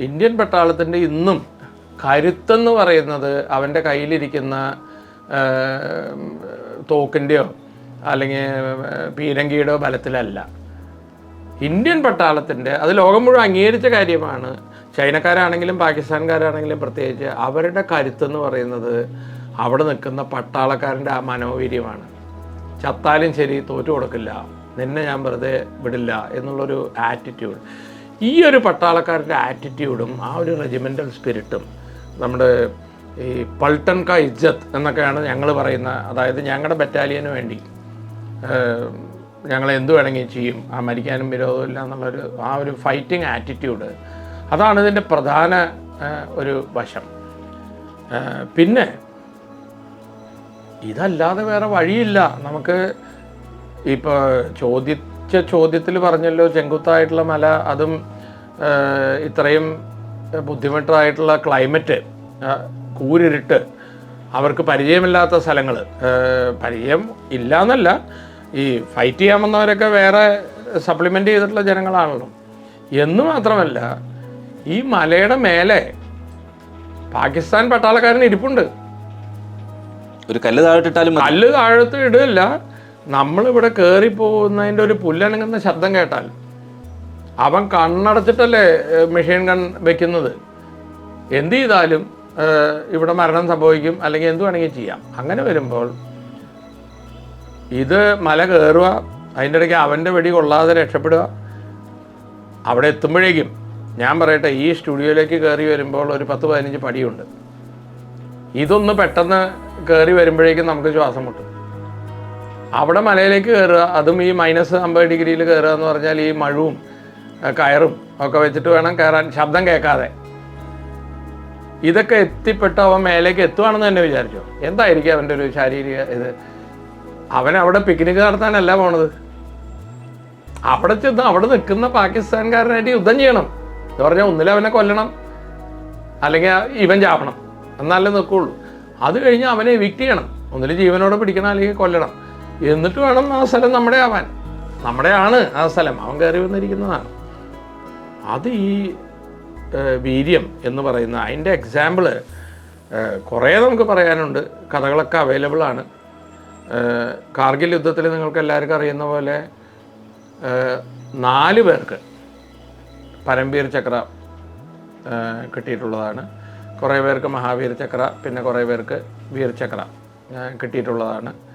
Indian പട്ടാളത്തിന്റെ ഇന്നും കരുത്തെന്ന് പറയുന്നത് അവന്റെ കയ്യിലിരിക്കുന്ന തോക്കിന്റെയോ അല്ലെങ്കിൽ പീരങ്കിയുടെയോ ബലത്തിലല്ല. ഇന്ത്യൻ പട്ടാളത്തിന്റെ അത് ലോകം മുഴുവൻ അംഗീകരിച്ച കാര്യമാണ്. ചൈനക്കാരാണെങ്കിലും പാകിസ്ഥാൻകാരാണെങ്കിലും പ്രത്യേകിച്ച് അവരുടെ കരുത്തെന്ന് പറയുന്നത് അവിടെ നിൽക്കുന്ന പട്ടാളക്കാരന്റെ ആ മനോവീര്യമാണ്. ചത്താലും ശരി തോറ്റു കൊടുക്കില്ല. നിന്നെ ഞാൻ വെറുതെ വിടില്ല എന്നുള്ളൊരു ആറ്റിറ്റ്യൂഡ് ഈ ഒരു പട്ടാളക്കാരുടെ ആറ്റിറ്റ്യൂഡും ആ ഒരു റെജിമെന്റൽ സ്പിരിറ്റും നമ്മുടെ ഈ പൾട്ടൻ ക ഇജ്ജത്ത് എന്നൊക്കെയാണ് ഞങ്ങൾ പറയുന്ന അതായത് ഞങ്ങളുടെ ബറ്റാലിയന് വേണ്ടി ഞങ്ങൾ എന്തു വേണമെങ്കിൽ ചെയ്യും ആ മരിക്കാനും വിരോധമില്ല എന്നുള്ളൊരു ആ ഒരു ഫൈറ്റിംഗ് ആറ്റിറ്റ്യൂഡ് അതാണ് ഇതിന്റെ പ്രധാന ഒരു വശം. പിന്നെ ഇതല്ലാതെ വേറെ വഴിയില്ല. നമുക്ക് ഇപ്പോൾ ചോദിച്ച ചോദ്യത്തിൽ പറഞ്ഞല്ലോ ചെങ്കുത്തായിട്ടുള്ള മല അതും ഇത്രയും ബുദ്ധിമുട്ടായിട്ടുള്ള ക്ലൈമറ്റ് കൂരിരുട്ട് അവർക്ക് പരിചയമില്ലാത്ത സ്ഥലങ്ങൾ. പരിചയം ഇല്ല എന്നല്ല ഈ ഫൈറ്റ് ചെയ്യാൻ വന്നവരൊക്കെ വേറെ സപ്ലിമെന്റ് ചെയ്തിട്ടുള്ള ജനങ്ങളാണല്ലോ. എന്ന് മാത്രമല്ല ഈ മലയുടെ മേലെ പാകിസ്ഥാൻ പട്ടാളക്കാരൻ ഇരിപ്പുണ്ട്. ഒരു കല്ല് താഴെട്ടിട്ടാലും കല്ല് താഴത്ത് ഇടില്ല നമ്മളിവിടെ കയറി പോകുന്നതിന്റെ ഒരു പുല്ലനങ്ങുന്ന ശബ്ദം കേട്ടാൽ അവൻ കണ്ണടച്ചിട്ടല്ലേ മെഷീൻ ഗൺ വെക്കുന്നത്? എന്ത് ചെയ്താലും ഇവിടെ മരണം സംഭവിക്കും അല്ലെങ്കിൽ എന്ത് വേണമെങ്കിൽ ചെയ്യാം. അങ്ങനെ വരുമ്പോൾ ഇത് മല കയറുക അതിന്റെ ഇടയ്ക്ക് അവന്റെ വെടി കൊള്ളാതെ രക്ഷപ്പെടുക അവിടെ എത്തുമ്പോഴേക്കും ഞാൻ പറയട്ടെ ഈ സ്റ്റുഡിയോയിലേക്ക് കയറി വരുമ്പോൾ ഒരു പത്ത് പതിനഞ്ച് പടിയുണ്ട്. ഇതൊന്ന് പെട്ടെന്ന് കയറി വരുമ്പോഴേക്കും നമുക്ക് ശ്വാസം മുട്ടും. അവിടെ മലയിലേക്ക് കയറുക അതും ഈ മൈനസ് അമ്പത് ഡിഗ്രിയിൽ കയറുക എന്ന് പറഞ്ഞാൽ ഈ മഴവും കയറും ഒക്കെ വെച്ചിട്ട് വേണം കയറാൻ ശബ്ദം കേൾക്കാതെ. ഇതൊക്കെ എത്തിപ്പെട്ട് അവൻ മേലേക്ക് എത്തുവാണെന്ന് തന്നെ വിചാരിച്ചു? എന്തായിരിക്കും അവന്റെ ഒരു ശാരീരിക ഇത്? അവൻ അവിടെ പിക്നിക് നടത്താനല്ല പോണത്. അവിടെ ചെന്ന് അവിടെ നിൽക്കുന്ന പാകിസ്ഥാൻകാരനായിട്ട് യുദ്ധം ചെയ്യണം. എന്ന് പറഞ്ഞാൽ ഒന്നിൽ അവനെ കൊല്ലണം അല്ലെങ്കിൽ ഇവൻ ചാവണം. എന്നാലേ നിൽക്കുള്ളൂ. അത് കഴിഞ്ഞ് അവനെ എവിക്റ്റ് ചെയ്യണം. ഒന്നിൽ ജീവനോടെ പിടിക്കണം അല്ലെങ്കിൽ കൊല്ലണം. എന്നിട്ട് വേണം ആ സ്ഥലം നമ്മുടെ ആവാൻ. നമ്മുടെ ആണ് ആ സ്ഥലം. അവൻ കയറി വന്നിരിക്കുന്നതാണ്. അത് ഈ വീര്യം എന്ന് പറയുന്ന അതിന്റെ എക്സാമ്പിൾ കുറേ നമുക്ക് പറയാനുണ്ട്. കഥകളൊക്കെ അവൈലബിൾ ആണ്. കാർഗിൽ യുദ്ധത്തിൽ നിങ്ങൾക്ക് എല്ലാവർക്കും അറിയുന്ന പോലെ നാല് പേർക്ക് പരംവീർ ചക്ര കിട്ടിയിട്ടുള്ളതാണ്. കുറേ പേർക്ക് മഹാവീർ ചക്ര പിന്നെ കുറേ പേർക്ക് വീർചക്ര കിട്ടിയിട്ടുള്ളതാണ്.